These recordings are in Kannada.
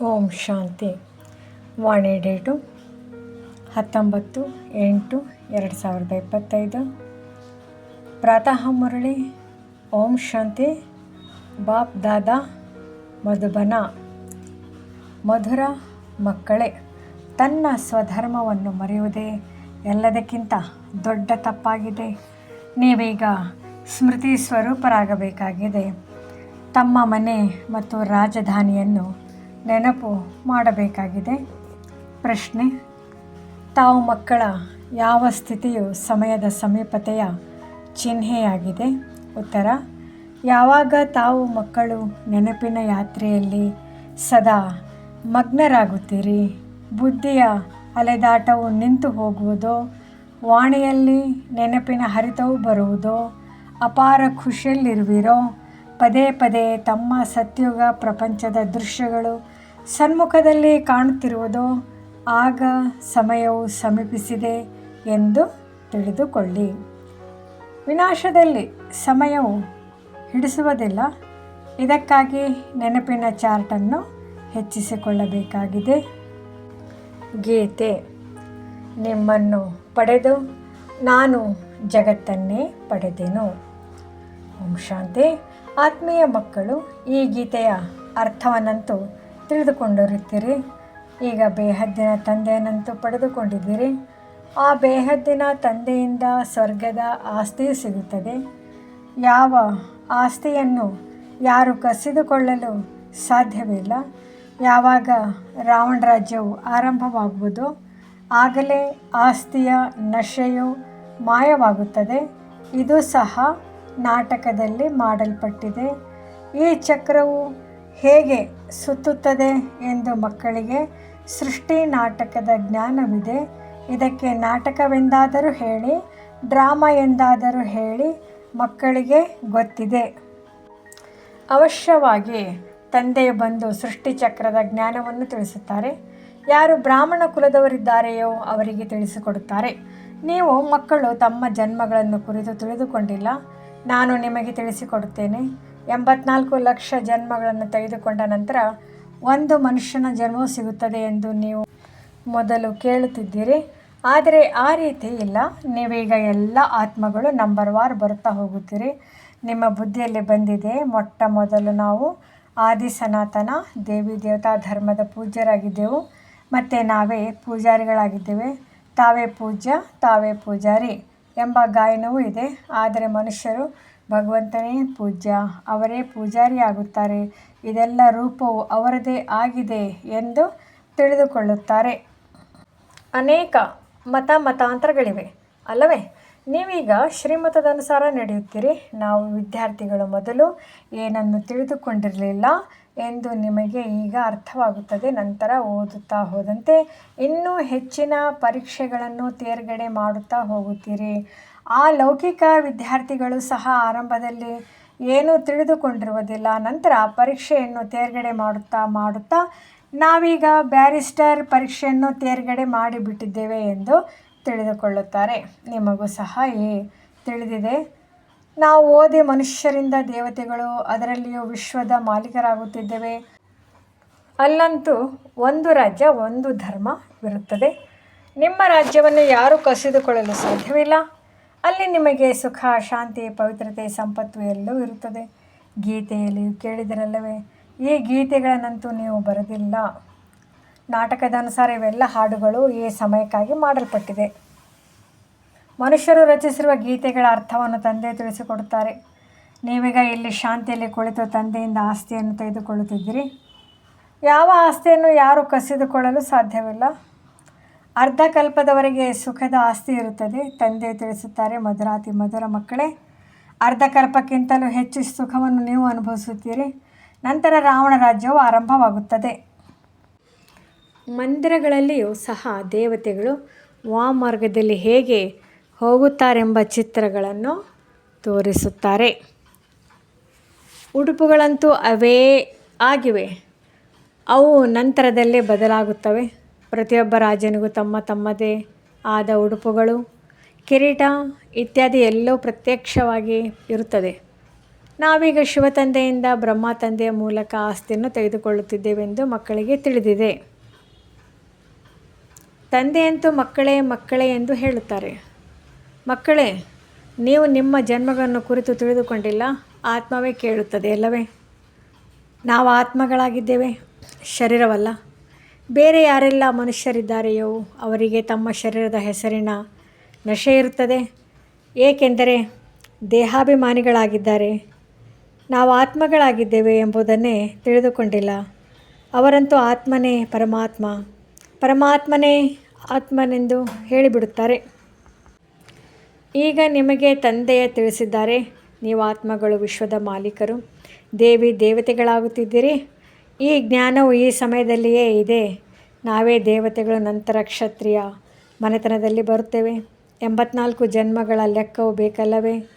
ಓಂ ಶಾಂತಿ. ವಾಣಿ ಡೇಟು ಹತ್ತೊಂಬತ್ತು ಎಂಟು ಎರಡು ಸಾವಿರದ ಇಪ್ಪತ್ತೈದು. ಪ್ರಾತಃ ಮುರಳಿ, ಓಂ ಶಾಂತಿ, ಬಾಪ್ ದಾದಾ, ಮಧುಬನ. ಮಧುರ ಮಕ್ಕಳೇ, ತನ್ನ ಸ್ವಧರ್ಮವನ್ನು ಮರೆಯುವುದೇ ಎಲ್ಲದಕ್ಕಿಂತ ದೊಡ್ಡ ತಪ್ಪಾಗಿದೆ. ನೀವೀಗ ಸ್ಮೃತಿ ಸ್ವರೂಪರಾಗಬೇಕಾಗಿದೆ. ತಮ್ಮ ಮನೆ ಮತ್ತು ರಾಜಧಾನಿಯನ್ನು ನೆನಪು ಮಾಡಬೇಕಾಗಿದೆ. ಪ್ರಶ್ನೆ, ತಾವು ಮಕ್ಕಳ ಯಾವ ಸ್ಥಿತಿಯು ಸಮಯದ ಸಮೀಪತೆಯ ಚಿಹ್ನೆಯಾಗಿದೆ? ಉತ್ತರ, ಯಾವಾಗ ತಾವು ಮಕ್ಕಳು ನೆನಪಿನ ಯಾತ್ರೆಯಲ್ಲಿ ಸದಾ ಮಗ್ನರಾಗುತ್ತೀರಿ? ಬುದ್ಧಿಯ ಅಲೆದಾಟವು ನಿಂತು ಹೋಗುವುದೋ, ವಾಣಿಯಲ್ಲಿ ನೆನಪಿನ ಹರಿತವು ಬರುವುದೋ, ಅಪಾರ ಖುಷಿಯಲ್ಲಿರುವಿರೋ, ಪದೇ ಪದೇ ತಮ್ಮ ಸತ್ಯುಗ ಪ್ರಪಂಚದ ದೃಶ್ಯಗಳು ಸನ್ಮುಖದಲ್ಲಿ ಕಾಣುತ್ತಿರುವುದೋ ಆಗ ಸಮಯವು ಸಮೀಪಿಸಿದೆ ಎಂದು ತಿಳಿದುಕೊಳ್ಳಿ. ವಿನಾಶದಲ್ಲಿ ಸಮಯವು ಹಿಡಿಸುವುದಿಲ್ಲ. ಇದಕ್ಕಾಗಿ ನೆನಪಿನ ಚಾರ್ಟನ್ನು ಹೆಚ್ಚಿಸಿಕೊಳ್ಳಬೇಕಾಗಿದೆ. ಗೀತೆ, ನಿಮ್ಮನ್ನು ಪಡೆದು ನಾನು ಜಗತ್ತನ್ನೇ ಪಡೆದೆನು. ಓಂ ಶಾಂತಿ. ಆತ್ಮೀಯ ಮಕ್ಕಳು, ಈ ಗೀತೆಯ ಅರ್ಥವನ್ನಂತೂ ತಿಳಿದುಕೊಂಡಿರುತ್ತೀರಿ. ಈಗ ಬೇಹದ್ದಿನ ತಂದೆಯನ್ನಂತೂ ಪಡೆದುಕೊಂಡಿದ್ದೀರಿ. ಆ ಬೇಹದ್ದಿನ ತಂದೆಯಿಂದ ಸ್ವರ್ಗದ ಆಸ್ತಿ ಸಿಗುತ್ತದೆ. ಯಾವ ಆಸ್ತಿಯನ್ನು ಯಾರು ಕಸಿದುಕೊಳ್ಳಲು ಸಾಧ್ಯವಿಲ್ಲ. ಯಾವಾಗ ರಾವಣ ರಾಜ್ಯವು ಆರಂಭವಾಗುವುದೋ ಆಗಲೇ ಆಸ್ತಿಯ ನಶೆಯು ಮಾಯವಾಗುತ್ತದೆ. ಇದು ಸಹ ನಾಟಕದಲ್ಲಿ ಮಾಡಲ್ಪಟ್ಟಿದೆ. ಈ ಚಕ್ರವು ಹೇಗೆ ಸುತ್ತುತ್ತದೆ ಎಂದು ಮಕ್ಕಳಿಗೆ ಸೃಷ್ಟಿ ನಾಟಕದ ಜ್ಞಾನವಿದೆ. ಇದಕ್ಕೆ ನಾಟಕವೆಂದಾದರೂ ಹೇಳಿ, ಡ್ರಾಮಾ ಎಂದಾದರೂ ಹೇಳಿ ಮಕ್ಕಳಿಗೆ ಗೊತ್ತಿದೆ. ಅವಶ್ಯವಾಗಿ ತಂದೆ ಬಂದು ಸೃಷ್ಟಿಚಕ್ರದ ಜ್ಞಾನವನ್ನು ತಿಳಿಸುತ್ತಾರೆ. ಯಾರು ಬ್ರಾಹ್ಮಣ ಕುಲದವರಿದ್ದಾರೆಯೋ ಅವರಿಗೆ ತಿಳಿಸಿಕೊಡುತ್ತಾರೆ. ನೀವು ಮಕ್ಕಳು ತಮ್ಮ ಜನ್ಮಗಳನ್ನು ಕುರಿತು ತಿಳಿದುಕೊಂಡಿಲ್ಲ. ನಾನು ನಿಮಗೆ ತಿಳಿಸಿಕೊಡುತ್ತೇನೆ. ಎಂಬತ್ನಾಲ್ಕು ಲಕ್ಷ ಜನ್ಮಗಳನ್ನು ತೆಗೆದುಕೊಂಡ ನಂತರ ಒಂದು ಮನುಷ್ಯನ ಜನ್ಮವು ಸಿಗುತ್ತದೆ ಎಂದು ನೀವು ಮೊದಲು ಕೇಳುತ್ತಿದ್ದೀರಿ. ಆದರೆ ಆ ರೀತಿ ಇಲ್ಲ. ನೀವೀಗ ಎಲ್ಲ ಆತ್ಮಗಳು ನಂಬರ್ ವಾರ್ ಬರುತ್ತಾ ಹೋಗುತ್ತೀರಿ. ನಿಮ್ಮ ಬುದ್ಧಿಯಲ್ಲಿ ಬಂದಿದೆ, ಮೊಟ್ಟ ಮೊದಲು ನಾವು ಆದಿ ಸನಾತನ ದೇವಿ ದೇವತಾ ಧರ್ಮದ ಪೂಜ್ಯರಾಗಿದ್ದೆವು. ಮತ್ತು ನಾವೇ ಪೂಜಾರಿಗಳಾಗಿದ್ದೇವೆ. ತಾವೇ ಪೂಜ್ಯ, ತಾವೇ ಪೂಜಾರಿ ಎಂಬ ಗಾಯನವೂ ಇದೆ. ಆದರೆ ಮನುಷ್ಯರು ಭಗವಂತನೇ ಪೂಜ್ಯ, ಅವರೇ ಪೂಜಾರಿ ಆಗುತ್ತಾರೆ ಇದೆಲ್ಲ ರೂಪವು ಅವರದೇ ಆಗಿದೆ ಎಂದು ತಿಳಿದುಕೊಳ್ಳುತ್ತಾರೆ. ಅನೇಕ ಮತ ಮತಾಂತರಗಳಿವೆ. ಅಲ್ಲವೇ? ನೀವೀಗ ಶ್ರೀಮತದ ಅನುಸಾರ ನಡೆಯುತ್ತೀರಿ. ನಾವು ವಿದ್ಯಾರ್ಥಿಗಳು ಮೊದಲು ಏನನ್ನು ತಿಳಿದುಕೊಂಡಿರಲಿಲ್ಲ ಎಂದು ನಿಮಗೆ ಈಗ ಅರ್ಥವಾಗುತ್ತದೆ. ನಂತರ ಓದುತ್ತಾ ಹೋದಂತೆ ಇನ್ನೂ ಹೆಚ್ಚಿನ ಪರೀಕ್ಷೆಗಳನ್ನು ತೇರ್ಗಡೆ ಮಾಡುತ್ತಾ ಹೋಗುತ್ತೀರಿ. ಆ ಲೌಕಿಕ ವಿದ್ಯಾರ್ಥಿಗಳು ಸಹ ಆರಂಭದಲ್ಲಿ ಏನೂ ತಿಳಿದುಕೊಂಡಿರುವುದಿಲ್ಲ. ನಂತರ ಪರೀಕ್ಷೆಯನ್ನು ತೇರ್ಗಡೆ ಮಾಡುತ್ತಾ ಮಾಡುತ್ತಾ ನಾವೀಗ ಬ್ಯಾರಿಸ್ಟರ್ ಪರೀಕ್ಷೆಯನ್ನು ತೇರ್ಗಡೆ ಮಾಡಿಬಿಟ್ಟಿದ್ದೇವೆ ಎಂದು ತಿಳಿದುಕೊಳ್ಳುತ್ತಾರೆ. ನಿಮಗೂ ಸಹ ಈ ತಿಳಿದಿದೆ. ನಾವು ಓದಿ ಮನುಷ್ಯರಿಂದ ದೇವತೆಗಳು ಅದರಲ್ಲಿಯೂ ವಿಶ್ವದ ಮಾಲೀಕರಾಗುತ್ತಿದ್ದೇವೆ. ಅಲ್ಲಂತೂ ಒಂದು ರಾಜ್ಯ, ಒಂದು ಧರ್ಮವಿರುತ್ತದೆ ನಿಮ್ಮ ರಾಜ್ಯವನ್ನು ಯಾರೂ ಕಸಿದುಕೊಳ್ಳಲು ಸಾಧ್ಯವಿಲ್ಲ. ಅಲ್ಲಿ ನಿಮಗೆ ಸುಖ, ಶಾಂತಿ, ಪವಿತ್ರತೆ, ಸಂಪತ್ತು ಎಲ್ಲವೂ ಇರುತ್ತದೆ. ಗೀತೆಯಲ್ಲಿ ಕೇಳಿದರಲ್ಲವೇ, ಈ ಗೀತೆಗಳನ್ನಂತೂ ನೀವು ಬರೆದಿಲ್ಲ. ನಾಟಕದ ಅನುಸಾರ ಇವೆಲ್ಲ ಹಾಡುಗಳು ಈ ಸಮಯಕ್ಕಾಗಿ ಮಾಡಲ್ಪಟ್ಟಿದೆ. ಮನುಷ್ಯರು ರಚಿಸಿರುವ ಗೀತೆಗಳ ಅರ್ಥವನ್ನು ತಂದೆ ತಿಳಿಸಿಕೊಡುತ್ತಾರೆ. ನೀವೀಗ ಇಲ್ಲಿ ಶಾಂತಿಯಲ್ಲಿ ಕುಳಿತು ತಂದೆಯಿಂದ ಆಸ್ತಿಯನ್ನು ತೆಗೆದುಕೊಳ್ಳುತ್ತಿದ್ದೀರಿ. ಯಾವ ಆಸ್ತಿಯನ್ನು ಯಾರು ಕಸಿದುಕೊಳ್ಳಲು ಸಾಧ್ಯವಿಲ್ಲ? ಅರ್ಧ ಕಲ್ಪದವರೆಗೆ ಸುಖದ ಆಸ್ತಿ ಇರುತ್ತದೆ. ತಂದೆ ತಿಳಿಸುತ್ತಾರೆ ಮಧುರಾತಿ ಮಧುರ ಮಕ್ಕಳೇ ಅರ್ಧ ಕಲ್ಪಕ್ಕಿಂತಲೂ ಹೆಚ್ಚು ಸುಖವನ್ನು ನೀವು ಅನುಭವಿಸುತ್ತೀರಿ. ನಂತರ ರಾವಣ ರಾಜ್ಯವು ಆರಂಭವಾಗುತ್ತದೆ. ಮಂದಿರಗಳಲ್ಲಿಯೂ ಸಹ ದೇವತೆಗಳು ವಾಮಾರ್ಗದಲ್ಲಿ ಹೇಗೆ ಹೋಗುತ್ತಾರೆಂಬ ಚಿತ್ರಗಳನ್ನು ತೋರಿಸುತ್ತಾರೆ. ಉಡುಪುಗಳಂತೂ ಅವೇ ಆಗಿವೆ. ಅವು ನಂತರದಲ್ಲೇ ಬದಲಾಗುತ್ತವೆ. ಪ್ರತಿಯೊಬ್ಬ ರಾಜನಿಗೂ ತಮ್ಮ ತಮ್ಮದೇ ಆದ ಉಡುಪುಗಳು, ಕಿರೀಟ ಇತ್ಯಾದಿ ಎಲ್ಲೋ ಪ್ರತ್ಯಕ್ಷವಾಗಿ ಇರುತ್ತದೆ. ನಾವೀಗ ಶಿವ ತಂದೆಯಿಂದ ಬ್ರಹ್ಮ ತಂದೆಯ ಮೂಲಕ ಆಸ್ತಿಯನ್ನು ತೆಗೆದುಕೊಳ್ಳುತ್ತಿದ್ದೇವೆಂದು ಮಕ್ಕಳಿಗೆ ತಿಳಿದಿದೆ. ತಂದೆಯಂತೂ ಮಕ್ಕಳೇ ಮಕ್ಕಳೇ ಎಂದು ಹೇಳುತ್ತಾರೆ. ಮಕ್ಕಳೇ, ನೀವು ನಿಮ್ಮ ಜನ್ಮಗಳನ್ನು ಕುರಿತು ತಿಳಿದುಕೊಂಡಿಲ್ಲ, ಆತ್ಮವೇ ಕೇಳುತ್ತದೆ ಅಲ್ಲವೇ? ನಾವು ಆತ್ಮಗಳಾಗಿದ್ದೇವೆ. ಶರೀರವಲ್ಲ. ಬೇರೆ ಯಾರೆಲ್ಲ ಮನುಷ್ಯರಿದ್ದಾರೆಯೋ ಅವರಿಗೆ ತಮ್ಮ ಶರೀರದ ಹೆಸರಿನ ನಶೆ ಇರುತ್ತದೆ. ಏಕೆಂದರೆ ದೇಹಾಭಿಮಾನಿಗಳಾಗಿದ್ದಾರೆ. ನಾವು ಆತ್ಮಗಳಾಗಿದ್ದೇವೆ ಎಂಬುದನ್ನೇ ತಿಳಿದುಕೊಂಡಿಲ್ಲ. ಅವರಂತೂ ಆತ್ಮನೇ ಪರಮಾತ್ಮ. ಪರಮಾತ್ಮನೇ ಆತ್ಮನೆಂದು ಹೇಳಿಬಿಡುತ್ತಾರೆ. ಈಗ ನಿಮಗೆ ತಂದೆಯ ತಿಳಿಸಿದ್ದಾರೆ. ನೀವು ಆತ್ಮಗಳು ವಿಶ್ವದ ಮಾಲೀಕರು. ದೇವಿ ದೇವತೆಗಳಾಗುತ್ತಿದ್ದೀರಿ. ಈ ಜ್ಞಾನವು ಈ ಸಮಯದಲ್ಲಿಯೇ ಇದೆ. ನಾವೇ ದೇವತೆಗಳು, ನಂತರ ಕ್ಷತ್ರಿಯ ಮನೆತನದಲ್ಲಿ ಬರುತ್ತೇವೆ. ಎಂಬತ್ನಾಲ್ಕು ಜನ್ಮಗಳ ಲೆಕ್ಕವು ಬೇಕಲ್ಲವೇ?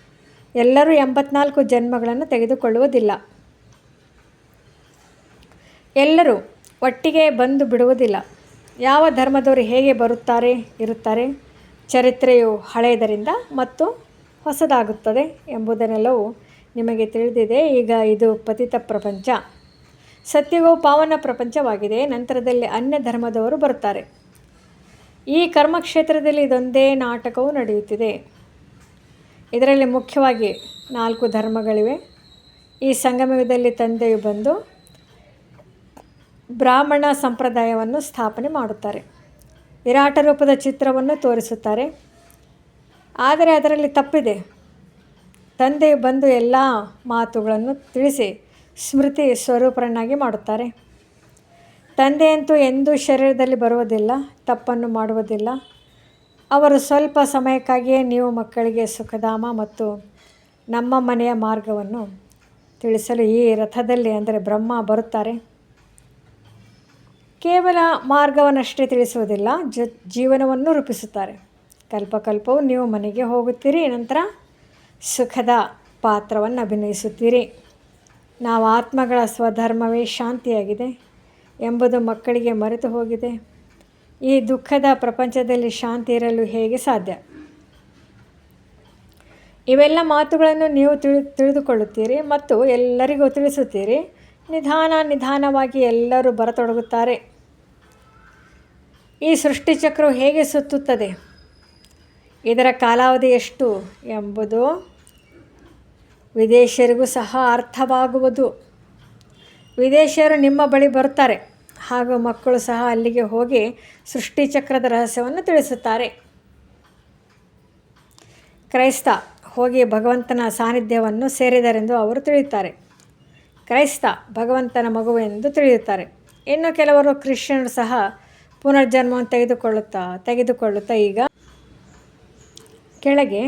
ಎಲ್ಲರೂ ಎಂಬತ್ನಾಲ್ಕು ಜನ್ಮಗಳನ್ನು ತೆಗೆದುಕೊಳ್ಳುವುದಿಲ್ಲ. ಎಲ್ಲರೂ ಒಟ್ಟಿಗೆ ಬಂದು ಬಿಡುವುದಿಲ್ಲ. ಯಾವ ಧರ್ಮದವರು ಹೇಗೆ ಬರುತ್ತಾರೆ, ಇರುತ್ತಾರೆ? ಚರಿತ್ರೆಯು ಹಳೆಯದರಿಂದ ಮತ್ತು ಹೊಸದಾಗುತ್ತದೆ ಎಂಬುದನ್ನೆಲ್ಲವೂ ನಿಮಗೆ ತಿಳಿದಿದೆ. ಈಗ ಇದು ಪತಿತ ಪ್ರಪಂಚ. ಸತ್ಯವೂ ಪಾವನ ಪ್ರಪಂಚವಾಗಿದೆ. ನಂತರದಲ್ಲಿ ಅನ್ಯ ಧರ್ಮದವರು ಬರುತ್ತಾರೆ. ಈ ಕರ್ಮಕ್ಷೇತ್ರದಲ್ಲಿ ಇದೊಂದೇ ನಾಟಕವು ನಡೆಯುತ್ತಿದೆ. ಇದರಲ್ಲಿ ಮುಖ್ಯವಾಗಿ ನಾಲ್ಕು ಧರ್ಮಗಳಿವೆ. ಈ ಸಂಗಮದಲ್ಲಿ ತಂದೆಯು ಬಂದು ಬ್ರಾಹ್ಮಣ ಸಂಪ್ರದಾಯವನ್ನು ಸ್ಥಾಪನೆ ಮಾಡುತ್ತಾರೆ. ವಿರಾಟ ರೂಪದ ಚಿತ್ರವನ್ನು ತೋರಿಸುತ್ತಾರೆ. ಆದರೆ ಅದರಲ್ಲಿ ತಪ್ಪಿದೆ. ತಂದೆಯು ಬಂದು ಎಲ್ಲ ಮಾತುಗಳನ್ನು ತಿಳಿಸಿ ಸ್ಮೃತಿ ಸ್ವರೂಪರನ್ನಾಗಿ ಮಾಡುತ್ತಾರೆ. ತಂದೆಯಂತೂ ಎಂದೂ ಶರೀರದಲ್ಲಿ ಬರುವುದಿಲ್ಲ, ತಪ್ಪನ್ನು ಮಾಡುವುದಿಲ್ಲ. ಅವರು ಸ್ವಲ್ಪ ಸಮಯಕ್ಕಾಗಿಯೇ ನೀವು ಮಕ್ಕಳಿಗೆ ಸುಖಧಾಮ ಮತ್ತು ನಮ್ಮ ಮನೆಯ ಮಾರ್ಗವನ್ನು ತಿಳಿಸಲು ಈ ರಥದಲ್ಲಿ ಅಂದರೆ ಬ್ರಹ್ಮ ಬರುತ್ತಾರೆ. ಕೇವಲ ಮಾರ್ಗವನ್ನಷ್ಟೇ ತಿಳಿಸುವುದಿಲ್ಲ, ಜ ಜೀವನವನ್ನು ರೂಪಿಸುತ್ತಾರೆ. ಕಲ್ಪಕಲ್ಪವು ನೀವು ಮನೆಗೆ ಹೋಗುತ್ತೀರಿ, ನಂತರ ಸುಖದ ಪಾತ್ರವನ್ನು ಅಭಿನಯಿಸುತ್ತೀರಿ. ನಾವು ಆತ್ಮಗಳ ಸ್ವಧರ್ಮವೇ ಶಾಂತಿಯಾಗಿದೆ ಎಂಬುದು ಮಕ್ಕಳಿಗೆ ಮರೆತು ಹೋಗಿದೆ. ಈ ದುಃಖದ ಪ್ರಪಂಚದಲ್ಲಿ ಶಾಂತಿ ಇರಲು ಹೇಗೆ ಸಾಧ್ಯ? ಇವೆಲ್ಲ ಮಾತುಗಳನ್ನು ನೀವು ತಿಳಿ ತಿಳಿದುಕೊಳ್ಳುತ್ತೀರಿ ಮತ್ತು ಎಲ್ಲರಿಗೂ ತಿಳಿಸುತ್ತೀರಿ. ನಿಧಾನ ನಿಧಾನವಾಗಿ ಎಲ್ಲರೂ ಬರತೊಡಗುತ್ತಾರೆ. ಈ ಸೃಷ್ಟಿಚಕ್ರವು ಹೇಗೆ ಸುತ್ತುತ್ತದೆ? ಇದರ ಕಾಲಾವಧಿ ಎಷ್ಟು ಎಂಬುದು ವಿದೇಶಿಯರಿಗೂ ಸಹ ಅರ್ಥವಾಗುವುದು. ವಿದೇಶಿಯರು ನಿಮ್ಮ ಬಳಿ ಬರುತ್ತಾರೆ ಹಾಗೂ ಮಕ್ಕಳು ಸಹ ಅಲ್ಲಿಗೆ ಹೋಗಿ ಸೃಷ್ಟಿಚಕ್ರದ ರಹಸ್ಯವನ್ನು ತಿಳಿಸುತ್ತಾರೆ. ಕ್ರೈಸ್ತ ಹೋಗಿ ಭಗವಂತನ ಸಾನ್ನಿಧ್ಯವನ್ನು ಸೇರಿದರೆಂದು ಅವರು ತಿಳಿಯುತ್ತಾರೆ. ಕ್ರೈಸ್ತ ಭಗವಂತನ ಮಗುವೆಂದು ತಿಳಿಯುತ್ತಾರೆ. ಇನ್ನು ಕೆಲವರು ಕ್ರಿಶ್ಚಿಯನ್ರು ಸಹ ಪುನರ್ಜನ್ಮವನ್ನು ತೆಗೆದುಕೊಳ್ಳುತ್ತಾ ತೆಗೆದುಕೊಳ್ಳುತ್ತಾ ಈಗ ಕೆಳಗೆ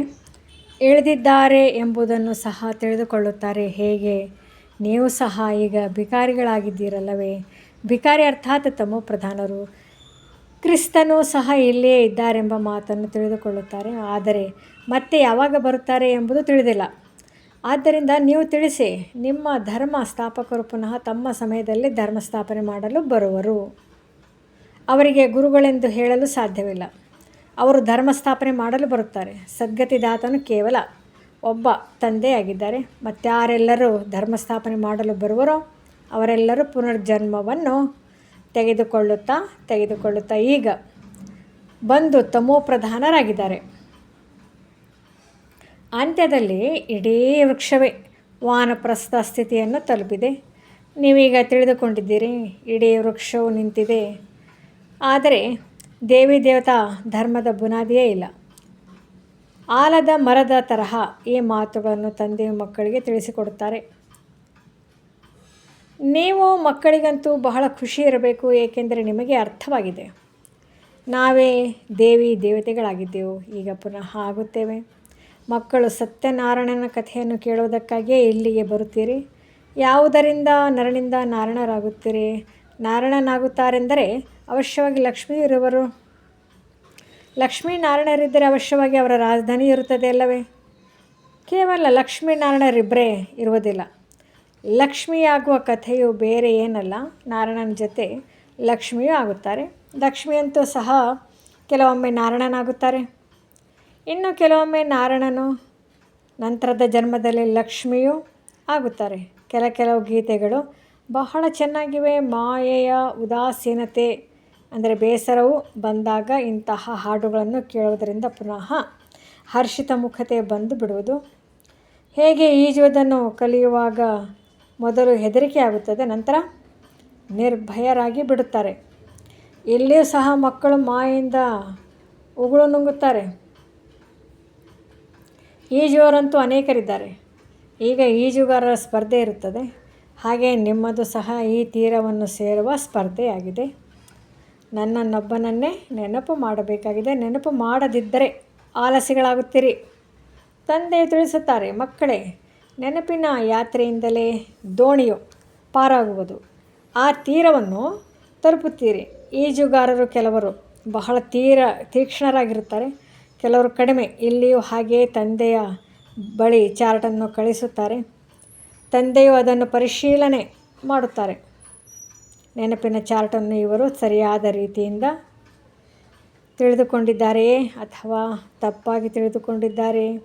ಇಳಿದಿದ್ದಾರೆ ಎಂಬುದನ್ನು ಸಹ ತಿಳಿದುಕೊಳ್ಳುತ್ತಾರೆ. ಹೇಗೆ? ನೀವು ಸಹ ಈಗ ಭಿಕಾರಿಗಳಾಗಿದ್ದೀರಲ್ಲವೇ? ಭಿಕಾರಿ ಅರ್ಥಾತ್ ತಮೋ ಪ್ರಧಾನರು. ಕ್ರಿಸ್ತನು ಸಹ ಇಲ್ಲಿಯೇ ಇದ್ದಾರೆಂಬ ಮಾತನ್ನು ತಿಳಿದುಕೊಳ್ಳುತ್ತಾರೆ. ಆದರೆ ಮತ್ತೆ ಯಾವಾಗ ಬರುತ್ತಾರೆ ಎಂಬುದು ತಿಳಿದಿಲ್ಲ. ಆದ್ದರಿಂದ ನೀವು ತಿಳಿಸಿ, ನಿಮ್ಮ ಧರ್ಮ ಸ್ಥಾಪಕರು ಪುನಃ ತಮ್ಮ ಸಮಯದಲ್ಲಿ ಧರ್ಮ ಸ್ಥಾಪನೆ ಮಾಡಲು ಬರುವರು. ಅವರಿಗೆ ಗುರುಗಳೆಂದು ಹೇಳಲು ಸಾಧ್ಯವಿಲ್ಲ. ಅವರು ಧರ್ಮ ಸ್ಥಾಪನೆ ಮಾಡಲು ಬರುತ್ತಾರೆ. ಸದ್ಗತಿದಾತನು ಕೇವಲ ಒಬ್ಬ ತಂದೆಯಾಗಿದ್ದಾರೆ. ಮತ್ತಾರೆಲ್ಲರೂ ಧರ್ಮ ಸ್ಥಾಪನೆ ಮಾಡಲು ಬರುವರೋ, ಅವರೆಲ್ಲರೂ ಪುನರ್ಜನ್ಮವನ್ನು ತೆಗೆದುಕೊಳ್ಳುತ್ತಾ ತೆಗೆದುಕೊಳ್ಳುತ್ತಾ ಈಗ ಬಂದು ತಮೋ ಪ್ರಧಾನರಾಗಿದ್ದಾರೆ. ಅಂತ್ಯದಲ್ಲಿ ಇಡೀ ವೃಕ್ಷವೇ ವಾನಪ್ರಸ್ಥ ಸ್ಥಿತಿಯನ್ನು ತಲುಪಿದೆ. ನೀವೀಗ ತಿಳಿದುಕೊಂಡಿದ್ದೀರಿ, ಇಡೀ ವೃಕ್ಷವು ನಿಂತಿದೆ. ಆದರೆ ದೇವಿ ದೇವತಾ ಧರ್ಮದ ಬುನಾದಿಯೇ ಇಲ್ಲ. ಆಲದ ಮರದ ತರಹ ಈ ಮಾತುಗಳನ್ನು ತಂದೆ ಮಕ್ಕಳಿಗೆ ತಿಳಿಸಿಕೊಡುತ್ತಾರೆ. ನೀವು ಮಕ್ಕಳಿಗಂತೂ ಬಹಳ ಖುಷಿ ಇರಬೇಕು, ಏಕೆಂದರೆ ನಿಮಗೆ ಅರ್ಥವಾಗಿದೆ. ನಾವೇ ದೇವಿ ದೇವತೆಗಳಾಗಿದ್ದೆವು, ಈಗ ಪುನಃ ಆಗುತ್ತೇವೆ. ಮಕ್ಕಳು ಸತ್ಯನಾರಾಯಣನ ಕಥೆಯನ್ನು ಕೇಳುವುದಕ್ಕಾಗಿಯೇ ಇಲ್ಲಿಗೆ ಬರುತ್ತೀರಿ. ಯಾವುದರಿಂದ ನರನಿಂದ ನಾರಾಯಣರಾಗುತ್ತೀರಿ? ನಾರಾಯಣನಾಗುತ್ತಾರೆಂದರೆ ಅವಶ್ಯವಾಗಿ ಲಕ್ಷ್ಮೀ ಇರುವರು ಲಕ್ಷ್ಮೀನಾರಾಯಣರಿದ್ದರೆ ಅವಶ್ಯವಾಗಿ ಅವರ ರಾಜಧಾನಿ ಇರುತ್ತದೆ ಅಲ್ಲವೇ? ಕೇವಲ ಲಕ್ಷ್ಮೀನಾರಾಯಣರಿಬ್ಬರೇ ಇರುವುದಿಲ್ಲ. ಲಕ್ಷ್ಮಿಯಾಗುವ ಕಥೆಯು ಬೇರೆ ಏನಲ್ಲ. ನಾರಾಯಣನ ಜೊತೆ ಲಕ್ಷ್ಮಿಯೂ ಆಗುತ್ತಾರೆ. ಲಕ್ಷ್ಮಿಯಂತೂ ಸಹ ಕೆಲವೊಮ್ಮೆ ನಾರಾಯಣನಾಗುತ್ತಾರೆ. ಇನ್ನು ಕೆಲವೊಮ್ಮೆ ನಾರಾಯಣನು ನಂತರದ ಜನ್ಮದಲ್ಲಿ ಲಕ್ಷ್ಮಿಯೂ ಆಗುತ್ತಾರೆ. ಕೆಲ, ಕೆಲವು ಗೀತೆಗಳು ಬಹಳ ಚೆನ್ನಾಗಿವೆ. ಮಾಯೆಯ ಉದಾಸೀನತೆ ಅಂದರೆ ಬೇಸರವು ಬಂದಾಗ ಇಂತಹ ಹಾಡುಗಳನ್ನು ಕೇಳುವುದರಿಂದ ಪುನಃ ಹರ್ಷಿತ ಮುಖತೆ ಬಂದು ಬಿಡುವುದು. ಹೇಗೆ ಈಜುವುದನ್ನು ಕಲಿಯುವಾಗ ಮೊದಲು ಹೆದರಿಕೆ ಆಗುತ್ತದೆ, ನಂತರ ನಿರ್ಭಯರಾಗಿ ಬಿಡುತ್ತಾರೆ. ಇಲ್ಲಿಯೂ ಸಹ ಮಕ್ಕಳು ಮಾಯಿಂದ ಉಗುಳು ನುಂಗುತ್ತಾರೆ. ಈಜುವರಂತೂ ಅನೇಕರಿದ್ದಾರೆ. ಈಗ ಈಜುಗಾರರ ಸ್ಪರ್ಧೆ ಇರುತ್ತದೆ. ಹಾಗೆ ನಿಮ್ಮದು ಸಹ ಈ ತೀರವನ್ನು ಸೇರುವ ಸ್ಪರ್ಧೆಯಾಗಿದೆ. ನನ್ನನ್ನೊಬ್ಬನನ್ನೇ ನೆನಪು ಮಾಡಬೇಕಾಗಿದೆ. ನೆನಪು ಮಾಡದಿದ್ದರೆ ಆಲಸಿಗಳಾಗುತ್ತೀರಿ ತಂದೆ ತಿಳಿಸುತ್ತಾರೆ, ಮಕ್ಕಳೇ, ನೆನಪಿನ ಯಾತ್ರೆಯಿಂದಲೇ ದೋಣಿಯು ಪಾರಾಗುವುದು. ಆ ತೀರವನ್ನು ತಲುಪುತ್ತೀರಿ. ಈಜುಗಾರರು ಕೆಲವರು ಬಹಳ ತೀರ, ತೀಕ್ಷ್ಣರಾಗಿರುತ್ತಾರೆ. ಕೆಲವರು ಕಡಿಮೆ, ಇಲ್ಲಿಯೂ ಹಾಗೆಯೇ ತಂದೆಯ ಬಳಿ ಚಾರ್ಟನ್ನು ಕಳಿಸುತ್ತಾರೆ. ತಂದೆಯು ಅದನ್ನು ಪರಿಶೀಲನೆ ಮಾಡುತ್ತಾರೆ. ನೆನಪಿನ ಚಾರ್ಟನ್ನು ಇವರು ಸರಿಯಾದ ರೀತಿಯಿಂದ ತಿಳಿದುಕೊಂಡಿದ್ದಾರೆಯೇ ಅಥವಾ ತಪ್ಪಾಗಿ ತಿಳಿದುಕೊಂಡಿದ್ದಾರೆ.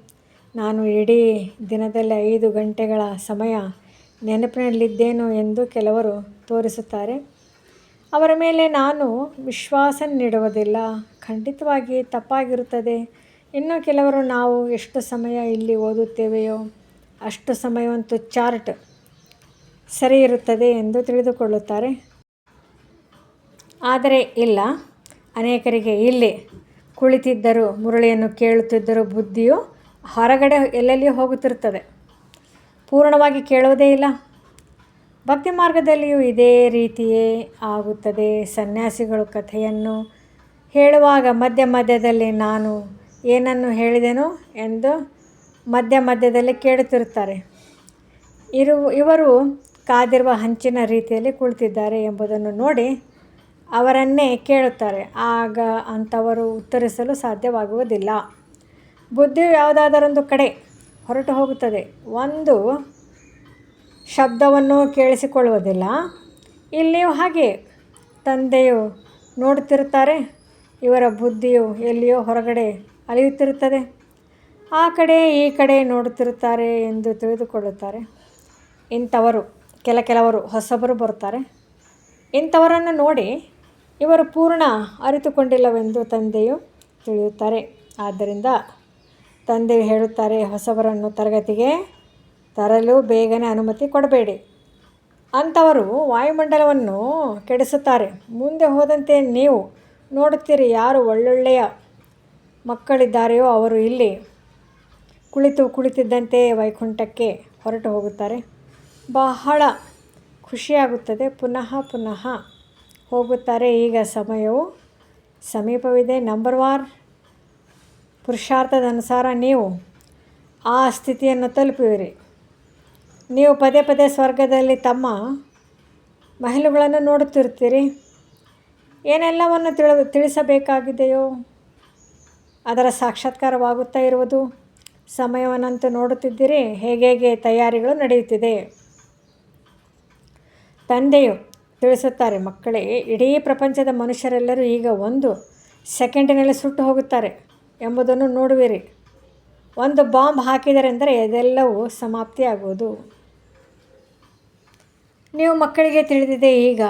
ನಾನು ಇಡೀ ದಿನದಲ್ಲಿ ಐದು ಗಂಟೆಗಳ ಸಮಯ ನೆನಪಿನಲ್ಲಿದ್ದೇನೋ ಎಂದು ಕೆಲವರು ತೋರಿಸುತ್ತಾರೆ. ಅವರ ಮೇಲೆ ನಾನು ವಿಶ್ವಾಸ ನೀಡುವುದಿಲ್ಲ. ಖಂಡಿತವಾಗಿ ತಪ್ಪಾಗಿರುತ್ತದೆ. ಇನ್ನು ಕೆಲವರು, ನಾವು ಎಷ್ಟು ಸಮಯ ಇಲ್ಲಿ ಓದುತ್ತೇವೆಯೋ ಅಷ್ಟು ಸಮಯವಂತೂ ಚಾರ್ಟ್ ಸರಿ ಇರುತ್ತದೆ ಎಂದು ತಿಳಿದುಕೊಳ್ಳುತ್ತಾರೆ. ಆದರೆ ಇಲ್ಲ. ಅನೇಕರಿಗೆ ಇಲ್ಲಿ ಕುಳಿತಿದ್ದರೂ, ಮುರಳಿಯನ್ನು ಕೇಳುತ್ತಿದ್ದರೂ ಬುದ್ಧಿಯು ಹೊರಗಡೆ ಎಲ್ಲೆಲ್ಲಿಯೂ ಹೋಗುತ್ತಿರುತ್ತದೆ? ಪೂರ್ಣವಾಗಿ ಕೇಳುವುದೇ ಇಲ್ಲ. ಭಕ್ತಿ ಮಾರ್ಗದಲ್ಲಿಯೂ ಇದೇ ರೀತಿಯೇ ಆಗುತ್ತದೆ ಸನ್ಯಾಸಿಗಳು ಕಥೆಯನ್ನು ಹೇಳುವಾಗ ಮಧ್ಯ ಮಧ್ಯದಲ್ಲಿ ನಾನು ಏನನ್ನು ಹೇಳಿದೆನೋ ಎಂದು ಮಧ್ಯ ಮಧ್ಯದಲ್ಲಿ ಕೇಳುತ್ತಿರುತ್ತಾರೆ. ಇರು, ಇವರು ಕಾದಿರುವ ಹಂಚಿನ ರೀತಿಯಲ್ಲಿ ಕುಳಿತಿದ್ದಾರೆ ಎಂಬುದನ್ನು ನೋಡಿ ಅವರನ್ನೇ ಕೇಳುತ್ತಾರೆ. ಆಗ ಅಂಥವರು ಉತ್ತರಿಸಲು ಸಾಧ್ಯವಾಗುವುದಿಲ್ಲ. ಬುದ್ಧಿಯು ಯಾವುದಾದರೊಂದು ಕಡೆ ಹೊರಟು ಹೋಗುತ್ತದೆ. ಒಂದು ಶಬ್ದವನ್ನು ಕೇಳಿಸಿಕೊಳ್ಳುವುದಿಲ್ಲ. ಇಲ್ಲಿಯೂ ಹಾಗೆ ತಂದೆಯು ನೋಡುತ್ತಿರುತ್ತಾರೆ. ಇವರ ಬುದ್ಧಿಯು ಎಲ್ಲಿಯೋ ಹೊರಗಡೆ ಅಲಿಯುತ್ತಿರುತ್ತದೆ. ಆ ಕಡೆ ಈ ಕಡೆ ನೋಡುತ್ತಿರುತ್ತಾರೆ ಎಂದು ತಿಳಿದುಕೊಳ್ಳುತ್ತಾರೆ. ಇಂಥವರು, ಕೆಲ ಕೆಲವರು, ಹೊಸಬರು ಬರುತ್ತಾರೆ. ಇಂಥವರನ್ನು ನೋಡಿ ಇವರು ಪೂರ್ಣ ಅರಿತುಕೊಂಡಿಲ್ಲವೆಂದು ತಂದೆಯು ತಿಳಿಯುತ್ತಾರೆ. ಆದ್ದರಿಂದ ತಂದೆ ಹೇಳುತ್ತಾರೆ ಹೊಸಬರನ್ನು ತರಗತಿಗೆ ತರಲು ಬೇಗನೆ ಅನುಮತಿ ಕೊಡಬೇಡಿ. ಅಂಥವರು ವಾಯುಮಂಡಲವನ್ನು ಕೆಡಿಸುತ್ತಾರೆ. ಮುಂದೆ ಹೋದಂತೆ ನೀವು ನೋಡುತ್ತೀರಿ, ಯಾರು ಒಳ್ಳೊಳ್ಳೆಯ ಮಕ್ಕಳಿದ್ದಾರೆಯೋ ಅವರು ಇಲ್ಲಿ ಕುಳಿತು ಕುಳಿತಿದ್ದಂತೆ ವೈಕುಂಠಕ್ಕೆ ಹೊರಟು ಹೋಗುತ್ತಾರೆ. ಬಹಳ ಖುಷಿಯಾಗುತ್ತದೆ. ಪುನಃ ಪುನಃ ಹೋಗುತ್ತಾರೆ. ಈಗ ಸಮಯವು ಸಮೀಪವಿದೆ. ನಂಬರ್ ವಾರ್ ಪುರುಷಾರ್ಥದ ಅನುಸಾರ ನೀವು ಆ ಸ್ಥಿತಿಯನ್ನು ತಲುಪುವಿರಿ. ನೀವು ಪದೇ ಪದೇ ಸ್ವರ್ಗದಲ್ಲಿ ತಮ್ಮ ಮಹಿಳೆಗಳನ್ನು ನೋಡುತ್ತಿರ್ತೀರಿ ಏನೆಲ್ಲವನ್ನು ತಿಳ ತಿಳಿಸಬೇಕಾಗಿದೆಯೋ ಅದರ ಸಾಕ್ಷಾತ್ಕಾರವಾಗುತ್ತಾ ಇರುವುದು. ಸಮಯವನ್ನಂತೂ ನೋಡುತ್ತಿದ್ದೀರಿ. ಹೇಗೆ ಹೇಗೆ ತಯಾರಿಗಳು ನಡೆಯುತ್ತಿದೆ. ತಂದೆಯು ತಿಳಿಸುತ್ತಾರೆ. ಮಕ್ಕಳೇ, ಇಡೀ ಪ್ರಪಂಚದ ಮನುಷ್ಯರೆಲ್ಲರೂ ಈಗ ಒಂದು ಸೆಕೆಂಡಿನಲ್ಲಿ ಸುಟ್ಟು ಹೋಗುತ್ತಾರೆ ಎಂಬುದನ್ನು ನೋಡುವಿರಿ. ಒಂದು ಬಾಂಬ್ ಹಾಕಿದರೆಂದರೆ ಇದೆಲ್ಲವೂ ಸಮಾಪ್ತಿಯಾಗುವುದು. ನೀವು ಮಕ್ಕಳಿಗೆ ತಿಳಿದಿದೆ, ಈಗ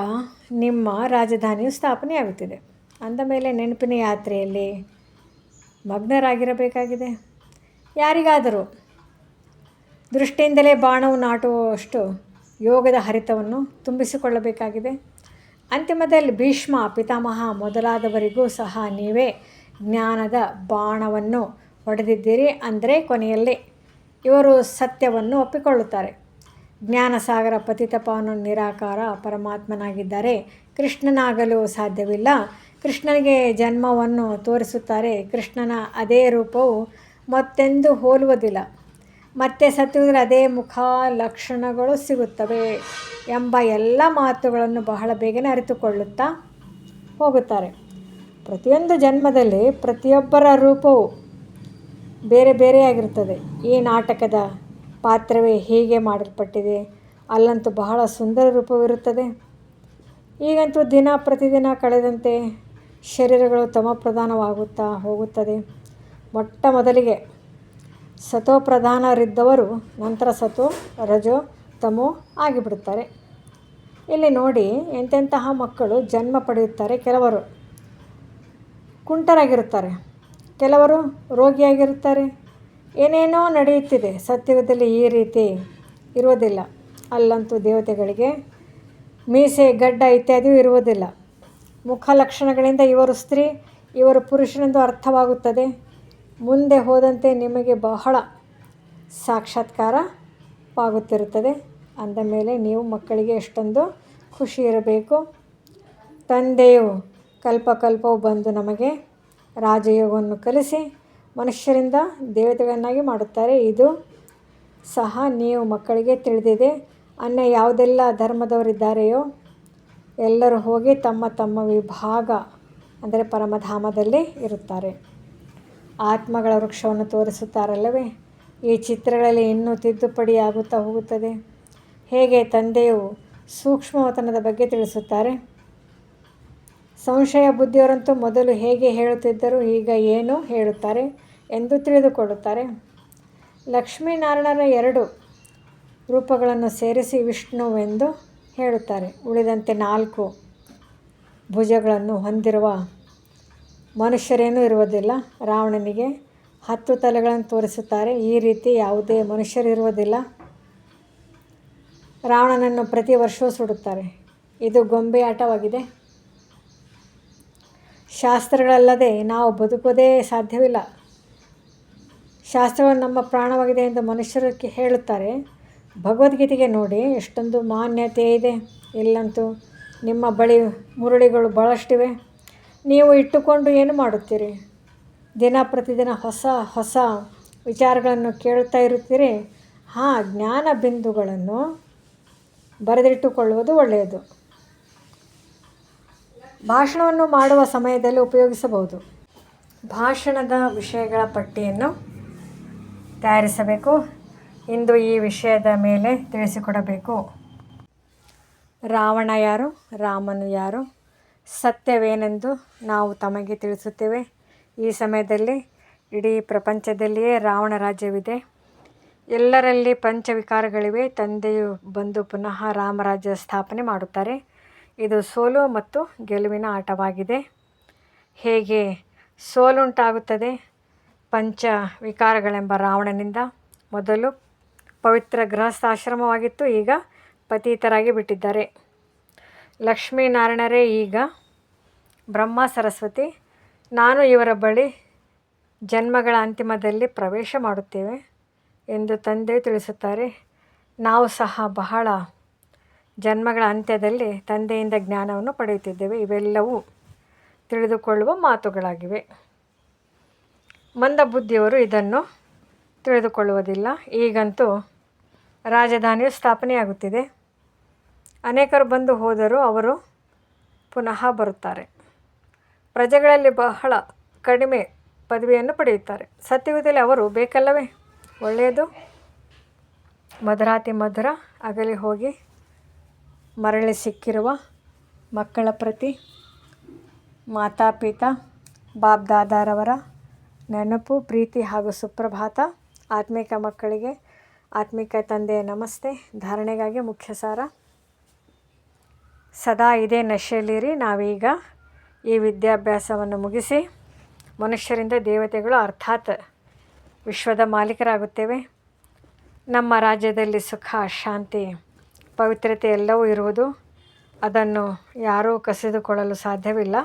ನಿಮ್ಮ ರಾಜಧಾನಿಯು ಸ್ಥಾಪನೆಯಾಗುತ್ತಿದೆ. ಅಂದ ಮೇಲೆ ನೆನಪಿನ ಯಾತ್ರೆಯಲ್ಲಿ ಮಗ್ನರಾಗಿರಬೇಕಾಗಿದೆ. ಯಾರಿಗಾದರೂ ದೃಷ್ಟಿಯಿಂದಲೇ ಬಾಣವು ನಾಟುವಷ್ಟು ಯೋಗದ ಹರಿತವನ್ನು ತುಂಬಿಸಿಕೊಳ್ಳಬೇಕಾಗಿದೆ. ಅಂತಿಮದಲ್ಲಿ ಭೀಷ್ಮ, ಪಿತಾಮಹ ಮೊದಲಾದವರಿಗೂ ಸಹ ನೀವೇ ಜ್ಞಾನದ ಬಾಣವನ್ನು ಹೊಡೆದಿದ್ದೀರಿ ಅಂದರೆ ಕೊನೆಯಲ್ಲಿ ಇವರು ಸತ್ಯವನ್ನು ಒಪ್ಪಿಕೊಳ್ಳುತ್ತಾರೆ. ಜ್ಞಾನಸಾಗರ ಪತಿತಪಾವನ ನಿರಾಕಾರ ಪರಮಾತ್ಮನಾಗಿದ್ದಾರೆ ಕೃಷ್ಣನಾಗಲು ಸಾಧ್ಯವಿಲ್ಲ. ಕೃಷ್ಣನಿಗೆ ಜನ್ಮವನ್ನು ತೋರಿಸುತ್ತಾರೆ. ಕೃಷ್ಣನ ಅದೇ ರೂಪವು ಮತ್ತೆಂದು ಹೋಲುವುದಿಲ್ಲ. ಮತ್ತೆ ಸತ್ತಿದ್ರೆ ಅದೇ ಮುಖ ಲಕ್ಷಣಗಳು ಸಿಗುತ್ತವೆ ಎಂಬ ಎಲ್ಲ ಮಾತುಗಳನ್ನು ಬಹಳ ಬೇಗನೆ ಅರಿತುಕೊಳ್ಳುತ್ತಾ ಹೋಗುತ್ತಾರೆ. ಪ್ರತಿಯೊಂದು ಜನ್ಮದಲ್ಲಿ ಪ್ರತಿಯೊಬ್ಬರ ರೂಪವು ಬೇರೆ ಬೇರೆಯಾಗಿರುತ್ತದೆ. ಈ ನಾಟಕದ ಪಾತ್ರವೇ ಹೀಗೆ ಮಾಡಲ್ಪಟ್ಟಿದೆ. ಅಲ್ಲಂತೂ ಬಹಳ ಸುಂದರ ರೂಪವಿರುತ್ತದೆ. ಈಗಂತೂ ದಿನ ಪ್ರತಿದಿನ ಕಳೆದಂತೆ ಶರೀರಗಳು ತಮ ಪ್ರಧಾನವಾಗುತ್ತಾ ಹೋಗುತ್ತದೆ. ಮೊಟ್ಟ ಮೊದಲಿಗೆ ಸತೋಪ್ರಧಾನರಿದ್ದವರು ನಂತರ ಸತೋ, ರಜೋ, ತಮೋ ಆಗಿಬಿಡುತ್ತಾರೆ. ಇಲ್ಲಿ ನೋಡಿ ಎಂತೆಂತಹ ಮಕ್ಕಳು ಜನ್ಮ ಪಡೆಯುತ್ತಾರೆ ಕೆಲವರು. ಕುಂಟರಾಗಿರುತ್ತಾರೆ. ಕೆಲವರು ರೋಗಿಯಾಗಿರುತ್ತಾರೆ. ಏನೇನೋ ನಡೆಯುತ್ತಿದೆ, ಸತ್ಯದಲ್ಲಿ ಈ ರೀತಿ ಇರುವುದಿಲ್ಲ. ಅಲ್ಲಂತೂ ದೇವತೆಗಳಿಗೆ ಮೀಸೆ, ಗಡ್ಡ ಇತ್ಯಾದಿಯೂ ಇರುವುದಿಲ್ಲ. ಮುಖ ಲಕ್ಷಣಗಳಿಂದ ಇವರು ಸ್ತ್ರೀ, ಇವರು ಪುರುಷನೆಂದು ಅರ್ಥವಾಗುತ್ತದೆ. ಮುಂದೆ ಹೋದಂತೆ ನಿಮಗೆ ಬಹಳ ಸಾಕ್ಷಾತ್ಕಾರವಾಗುತ್ತಿರುತ್ತದೆ. ಅಂದ ಮೇಲೆ ನೀವು ಮಕ್ಕಳಿಗೆ ಎಷ್ಟೊಂದು ಖುಷಿ ಇರಬೇಕು. ತಂದೆಯು ಕಲ್ಪಕಲ್ಪವು ಬಂದು ನಮಗೆ ರಾಜಯೋಗವನ್ನು ಕಲಿಸಿ ಮನುಷ್ಯರಿಂದ ದೇವತೆಗಳನ್ನಾಗಿ ಮಾಡುತ್ತಾರೆ. ಇದು ಸಹ ನೀವು ಮಕ್ಕಳಿಗೆ ತಿಳಿದಿದೆ. ಅನ್ನ ಯಾವುದೆಲ್ಲ ಧರ್ಮದವರಿದ್ದಾರೆಯೋ ಎಲ್ಲರೂ ಹೋಗಿ ತಮ್ಮ ತಮ್ಮ ವಿಭಾಗ, ಅಂದರೆ ಪರಮಧಾಮದಲ್ಲಿ ಇರುತ್ತಾರೆ. ಆತ್ಮಗಳ ವೃಕ್ಷವನ್ನು ತೋರಿಸುತ್ತಾರಲ್ಲವೇ? ಈ ಚಿತ್ರಗಳಲ್ಲಿ ಇನ್ನೂ ತಿದ್ದುಪಡಿ ಆಗುತ್ತಾ ಹೋಗುತ್ತದೆ. ಹೇಗೆ ತಂದೆಯು ಸೂಕ್ಷ್ಮವತನದ ಬಗ್ಗೆ ತಿಳಿಸುತ್ತಾರೆ? ಸಂಶಯ ಬುದ್ಧಿಯವರಂತೂ ಮೊದಲು ಹೇಗೆ ಹೇಳುತ್ತಿದ್ದರು, ಈಗ ಏನು ಹೇಳುತ್ತಾರೆ ಎಂದು ತಿಳಿದುಕೊಳ್ಳುತ್ತಾರೆ. ಲಕ್ಷ್ಮೀನಾರಾಯಣರ ಎರಡು ರೂಪಗಳನ್ನು ಸೇರಿಸಿ ವಿಷ್ಣುವೆಂದು ಹೇಳುತ್ತಾರೆ. ಉಳಿದಂತೆ ನಾಲ್ಕು ಭುಜಗಳನ್ನು ಹೊಂದಿರುವ ಮನುಷ್ಯರೇನೂ ಇರುವುದಿಲ್ಲ. ರಾವಣನಿಗೆ ಹತ್ತು ತಲೆಗಳನ್ನು ತೋರಿಸುತ್ತಾರೆ. ಈ ರೀತಿ ಯಾವುದೇ ಮನುಷ್ಯರಿರುವುದಿಲ್ಲ ರಾವಣನನ್ನು ಪ್ರತಿ ವರ್ಷವೂ ಸುಡುತ್ತಾರೆ. ಇದು ಗೊಂಬೆ ಆಟವಾಗಿದೆ. ಶಾಸ್ತ್ರಗಳಲ್ಲದೆ ನಾವು ಬದುಕೋದೇ ಸಾಧ್ಯವಿಲ್ಲ. ಶಾಸ್ತ್ರಗಳು ನಮ್ಮ ಪ್ರಾಣವಾಗಿದೆ ಎಂದು ಮನುಷ್ಯರು ಹೇಳುತ್ತಾರೆ. ಭಗವದ್ಗೀತೆಗೆ ನೋಡಿ, ಎಷ್ಟೊಂದು ಮಾನ್ಯತೆ ಇದೆ. ಇಲ್ಲಂತೂ ನಿಮ್ಮ ಬಳಿ ಮುರುಳಿಗಳು ಭಾಳಷ್ಟಿವೆ ನೀವು ಇಟ್ಟುಕೊಂಡು ಏನು ಮಾಡುತ್ತೀರಿ? ದಿನ ಪ್ರತಿದಿನ ಹೊಸ ಹೊಸ ವಿಚಾರಗಳನ್ನು ಕೇಳ್ತಾ ಇರುತ್ತೀರಿ. ಆ ಜ್ಞಾನ ಬಿಂದುಗಳನ್ನು ಬರೆದಿಟ್ಟುಕೊಳ್ಳುವುದು ಒಳ್ಳೆಯದು. ಭಾಷಣವನ್ನು ಮಾಡುವ ಸಮಯದಲ್ಲಿ ಉಪಯೋಗಿಸಬಹುದು. ಭಾಷಣದ ವಿಷಯಗಳ ಪಟ್ಟಿಯನ್ನು ತಯಾರಿಸಬೇಕು. ಇಂದು ಈ ವಿಷಯದ ಮೇಲೆ ತಿಳಿಸಿಕೊಡಬೇಕು. ರಾವಣ ಯಾರು? ರಾಮನು ಯಾರು? ಸತ್ಯವೇನೆಂದು ನಾವು ತಮಗೆ ತಿಳಿಸುತ್ತೇವೆ. ಈ ಸಮಯದಲ್ಲಿ ಇಡೀ ಪ್ರಪಂಚದಲ್ಲಿಯೇ ರಾವಣ ರಾಜ್ಯವಿದೆ. ಎಲ್ಲರಲ್ಲಿ ಪಂಚವಿಕಾರಗಳಿವೆ. ತಂದೆಯು ಬಂದು ಪುನಃ ರಾಮರಾಜ್ಯ ಸ್ಥಾಪನೆ ಮಾಡುತ್ತಾರೆ. ಇದು ಸೋಲು ಮತ್ತು ಗೆಲುವಿನ ಆಟವಾಗಿದೆ. ಹೇಗೆ ಸೋಲುಂಟಾಗುತ್ತದೆ? ಪಂಚ ವಿಕಾರಗಳೆಂಬ ರಾವಣನಿಂದ ಮೊದಲು ಪವಿತ್ರ ಗೃಹಸ್ಥಾಶ್ರಮವಾಗಿತ್ತು ಈಗ ಪತೀತರಾಗಿ ಬಿಟ್ಟಿದ್ದಾರೆ. ಲಕ್ಷ್ಮೀನಾರಾಯಣರೇ, ಈಗ ಬ್ರಹ್ಮ ಸರಸ್ವತಿ, ನಾನು ಇವರ ಬಳಿ ಜನ್ಮಗಳ ಅಂತಿಮದಲ್ಲಿ ಪ್ರವೇಶ ಮಾಡುತ್ತೇವೆ ಎಂದು ತಂದೆ ತಿಳಿಸುತ್ತಾರೆ. ನಾವು ಸಹ ಬಹಳ ಜನ್ಮಗಳ ಅಂತ್ಯದಲ್ಲಿ ತಂದೆಯಿಂದ ಜ್ಞಾನವನ್ನು ಪಡೆಯುತ್ತಿದ್ದೇವೆ. ಇವೆಲ್ಲವೂ ತಿಳಿದುಕೊಳ್ಳುವ ಮಾತುಗಳಾಗಿವೆ. ಮಂದ ಬುದ್ಧಿಯವರು ಇದನ್ನು ತಿಳಿದುಕೊಳ್ಳುವುದಿಲ್ಲ. ಈಗಂತೂ ರಾಜಧಾನಿಯು ಸ್ಥಾಪನೆಯಾಗುತ್ತಿದೆ. ಅನೇಕರು ಬಂದು ಹೋದರೂ ಅವರು ಪುನಃ ಬರುತ್ತಾರೆ. ಪ್ರಜೆಗಳಲ್ಲಿ ಬಹಳ ಕಡಿಮೆ ಪದವಿಯನ್ನು ಪಡೆಯುತ್ತಾರೆ. ಸತ್ಯವಿದ್ದಲ್ಲಿ ಅವರು ಬೇಕಲ್ಲವೇ? ಒಳ್ಳೆಯದು. ಮಧುರಾತಿ ಮಧುರ ಅಗಲಿ ಹೋಗಿ ಮರಳಿ ಸಿಕ್ಕಿರುವ ಮಕ್ಕಳ ಪ್ರತಿ ಮಾತಾಪಿತ ಬಾಬ್ ದಾದಾರವರ ನೆನಪು, ಪ್ರೀತಿ ಹಾಗೂ ಸುಪ್ರಭಾತ. ಆತ್ಮಿಕ ಮಕ್ಕಳಿಗೆ ಆತ್ಮಿಕ ತಂದೆಯ ನಮಸ್ತೆ. ಧಾರಣೆಗಾಗಿ ಮುಖ್ಯ ಸಾರ ಸದಾ ಇದೇ ನಶೆಯಲ್ಲಿರಿ. ನಾವೀಗ ಈ ವಿದ್ಯಾಭ್ಯಾಸವನ್ನು ಮುಗಿಸಿ ಮನುಷ್ಯರಿಂದ ದೇವತೆಗಳು ಅರ್ಥಾತ್ ವಿಶ್ವದ ಮಾಲೀಕರಾಗುತ್ತೇವೆ. ನಮ್ಮ ರಾಜ್ಯದಲ್ಲಿ ಸುಖ, ಶಾಂತಿ, ಪವಿತ್ರತೆ ಎಲ್ಲವೂ ಇರುವುದು. ಅದನ್ನು ಯಾರೂ ಕಸಿದುಕೊಳ್ಳಲು ಸಾಧ್ಯವಿಲ್ಲ.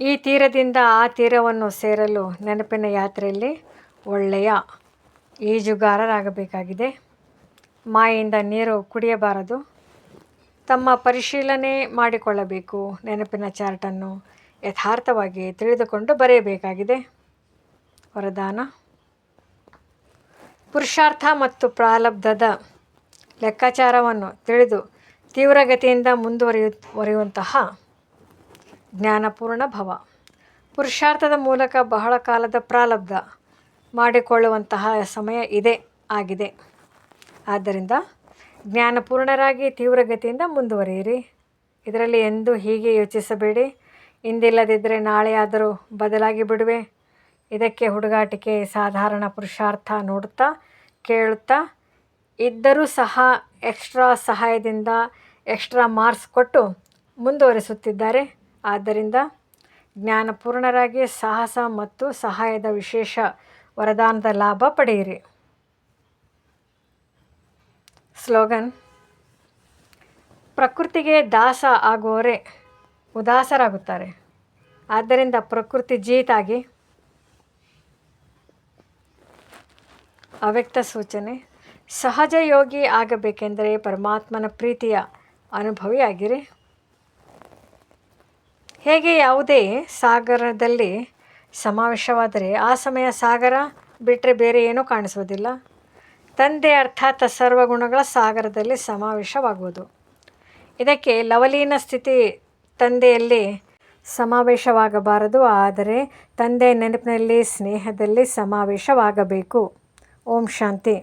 ಈ ತೀರದಿಂದ ಆ ತೀರವನ್ನು ಸೇರಲು ನೆನಪಿನ ಯಾತ್ರೆಯಲ್ಲಿ ಒಳ್ಳೆಯ ಈಜುಗಾರರಾಗಬೇಕಾಗಿದೆ. ಮಾಯಿಂದ ನೀರು ಕುಡಿಯಬಾರದು. ತಮ್ಮ ಪರಿಶೀಲನೆ ಮಾಡಿಕೊಳ್ಳಬೇಕು. ನೆನಪಿನ ಚಾರ್ಟನ್ನು ಯಥಾರ್ಥವಾಗಿ ತಿಳಿದುಕೊಂಡು ಬರೆಯಬೇಕಾಗಿದೆ. ವರದಾನ. ಪುರುಷಾರ್ಥ ಮತ್ತು ಪ್ರಾಲಬ್ಧದ ಲೆಕ್ಕಾಚಾರವನ್ನು ತಿಳಿದು ತೀವ್ರಗತಿಯಿಂದ ಮುಂದುವರಿಯು ವರಿಯುವಂತಹ ಜ್ಞಾನಪೂರ್ಣ ಭವ. ಪುರುಷಾರ್ಥದ ಮೂಲಕ ಬಹಳ ಕಾಲದ ಪ್ರಾರಬ್ಧ ಮಾಡಿಕೊಳ್ಳುವಂತಹ ಸಮಯ ಇದೆ, ಆಗಿದೆ. ಆದ್ದರಿಂದ ಜ್ಞಾನಪೂರ್ಣರಾಗಿ ತೀವ್ರಗತಿಯಿಂದ ಮುಂದುವರಿಯಿರಿ. ಇದರಲ್ಲಿ ಎಂದೂ ಹೀಗೆ ಯೋಚಿಸಬೇಡಿ. ಇಂದಿಲ್ಲದಿದ್ದರೆ ನಾಳೆಯಾದರೂ ಬದಲಾಗಿ ಬಿಡುವೆ. ಇದಕ್ಕೆ ಹುಡುಗಾಟಿಕೆ ಸಾಧಾರಣ ಪುರುಷಾರ್ಥ ನೋಡುತ್ತಾ, ಕೇಳುತ್ತಾ, ಇದ್ದರೂ ಸಹ ಎಕ್ಸ್ಟ್ರಾ ಸಹಾಯದಿಂದ ಎಕ್ಸ್ಟ್ರಾ ಮಾರ್ಕ್ಸ್ ಕೊಟ್ಟು ಮುಂದುವರಿಸುತ್ತಿದ್ದಾರೆ. ಆದ್ದರಿಂದ ಜ್ಞಾನಪೂರ್ಣರಾಗಿ ಸಾಹಸ ಮತ್ತು ಸಹಾಯದ ವಿಶೇಷ ವರದಾನದ ಲಾಭ ಪಡೆಯಿರಿ. ಸ್ಲೋಗನ್ ಪ್ರಕೃತಿಗೆ ದಾಸ ಆಗುವವರೇ ಉದಾಸರಾಗುತ್ತಾರೆ. ಆದ್ದರಿಂದ ಪ್ರಕೃತಿ ಜೀತಾಗಿ ಅವ್ಯಕ್ತ ಸೂಚನೆ, ಸಹಜ ಯೋಗಿ ಆಗಬೇಕೆಂದರೆ ಪರಮಾತ್ಮನ ಪ್ರೀತಿಯ ಅನುಭವಿಯಾಗಿರಿ. ಹೇಗೆ ಯಾವುದೇ ಸಾಗರದಲ್ಲಿ ಸಮಾವೇಶವಾದರೆ ಆ ಸಮಯ ಸಾಗರ ಬಿಟ್ಟರೆ ಬೇರೆ ಏನೂ ಕಾಣಿಸುವುದಿಲ್ಲ. ತಂದೆ ಅರ್ಥಾತ್ ಸರ್ವಗುಣಗಳ ಸಾಗರದಲ್ಲಿ ಸಮಾವೇಶವಾಗುವುದು. ಇದಕ್ಕೆ ಲವಲೀನ ಸ್ಥಿತಿ ತಂದೆಯಲ್ಲಿ ಸಮಾವೇಶವಾಗಬಾರದು, ಆದರೆ ತಂದೆ ನೆನಪಿನಲ್ಲಿ, ಸ್ನೇಹದಲ್ಲಿ ಸಮಾವೇಶವಾಗಬೇಕು. ಓಂ ಶಾಂತಿ.